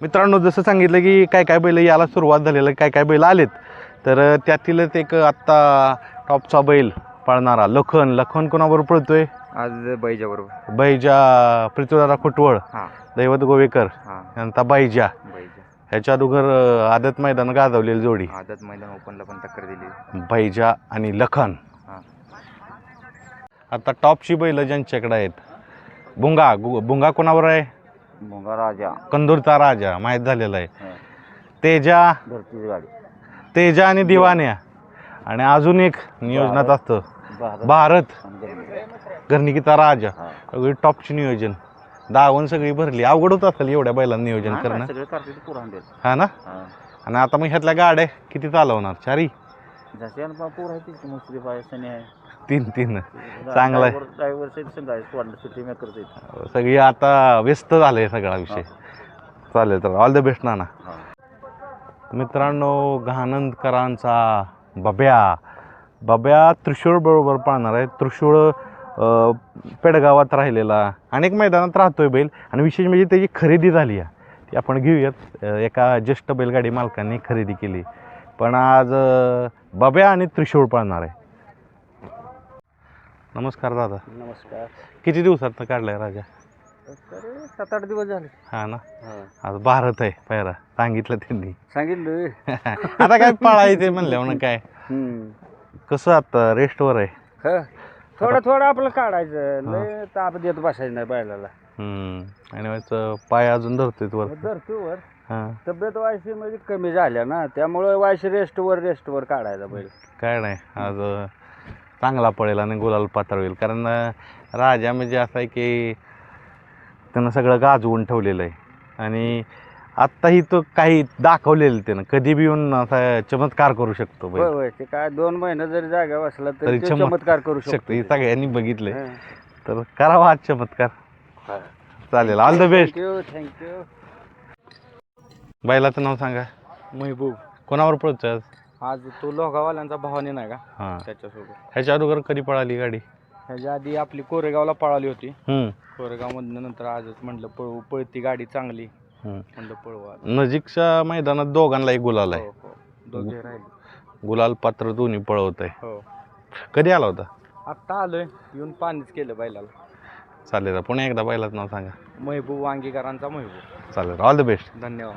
मित्रांनो जसं सांगितलं की काय काय बैल याला सुरुवात झालेलं काय काय बैल आलेत तर त्यातीलच एक आत्ता टॉपचा बैल पळणारा लखन. लखन कोणाबरोबर पळतोय? आज बैजा बरोबर बैजा पृथ्वीदारा खुटवळ दैवत गोवेकर यांचा बैजा. ह्याच्या अगोदर आदत मैदान गाजवलेली जोडी. आदत मैदान ओपनला पण टक्कर दिली. बैजा आणि लखन. आता टॉपची बैल ज्यांच्याकडे आहेत भुंगा भुंगा कोणावर आहे? राजा. कंदूरचा राजा माहीत झालेला आहे. तेजा. गाडी. तेजा आणि दिवाण्या आणि अजून एक नियोजनात असतं. भारत. घरनिकीचा राजा. सगळी टॉपची नियोजन. दावण सगळी भरली. अवघड होत असेल एवढ्या बैलांना नियोजन करणं. हा ना? आणि आता मग ह्यातल्या गाड्या किती चालवणार? चारी? जसे पूर सनी आहे. तीन तीन. चांगलं आहे. आहे. सगळी आता व्यस्त झाले सगळा विषय. चालेल तर ऑल द बेस्ट नाना. मित्रांनो घानंदकरांचा बब्या. बब्या त्रिशूळ बरोबर पाळणार आहे. त्रिशूळ पेडगावात राहिलेला. अनेक मैदानात राहतोय बैल. आणि विशेष म्हणजे त्याची खरेदी झाली आहे. ती आपण घेऊयात. एका ज्येष्ठ बैलगाडी मालकांनी खरेदी केली. पण आज बब्या आणि त्रिशूळ पाळणार आहे. नमस्कार दादा. नमस्कार. किती दिवसात काढलाय राजा? तर सात आठ दिवस झाले. हा ना? आज भारत आहे पहिला. सांगितलं त्यांनी. सांगितलं. आता काय पाळायचे म्हणल्या म्हणून काय? कसं आता रेस्टवर आहे? थोडं थोडं आपलं काढायचं. लय ताप देत बसायचं नाही बैलाला. हम्म. आणि व्हायचं पाय अजून धरतोय वर. धरतो वर. हा. तब्येत वायशी म्हणजे कमी झाल्या ना त्यामुळे वायशी रेस्टवर रेस्टवर काढायचा बैल. काय नाही. आज अं, चांगला पडेल आणि गुलाल पात्र होईल. कारण राजा म्हणजे असं आहे की त्यानं सगळं गाजवून ठेवलेलं आहे. आणि आत्ताही तो काही दाखवलेलं त्यानं. कधी बी येऊन असा चमत्कार करू शकतो बैल. होय होय. ते काय दोन महिने जरी जागा बसला तरी तरी तो चमक- चमत्कार करू शकतो. हे सगळ्यांनी बघितलंय. हं. तर करावा आज चमत्कार. चालेल. All the best thank you thank you बैलाचं नाव सांगा. महबूब. कोणावर पळतोय आज? आज तो लोगावाल्यांचा भावाने नाही का? हां. त्याच्यासोबत. ह्याच्या अगोदर कधी पळाली गाडी? ह्याच्या आधी आपली कोरेगावला पळाली होती. हम्म, कोरेगावमधनं नंतर आजच म्हटलं पळवू पळती गाडी चांगली. हम्म. म्हटलं पळवू. नजीकच्या मैदानात दोघांना एक गुलाल आहे. हो हो. दोघे राहिले. गुलाल पात्र दोन्ही पळवत आहे. हो. कधी आला होता? आत्ता आलोय. येऊन पाणीच केलं बैलाला. चालेल पुन्हा एकदा बैलाचं नाव सांगा. महबूब वांगीकरांचा महबूब. चालेल ऑल द बेस्ट धन्यवाद.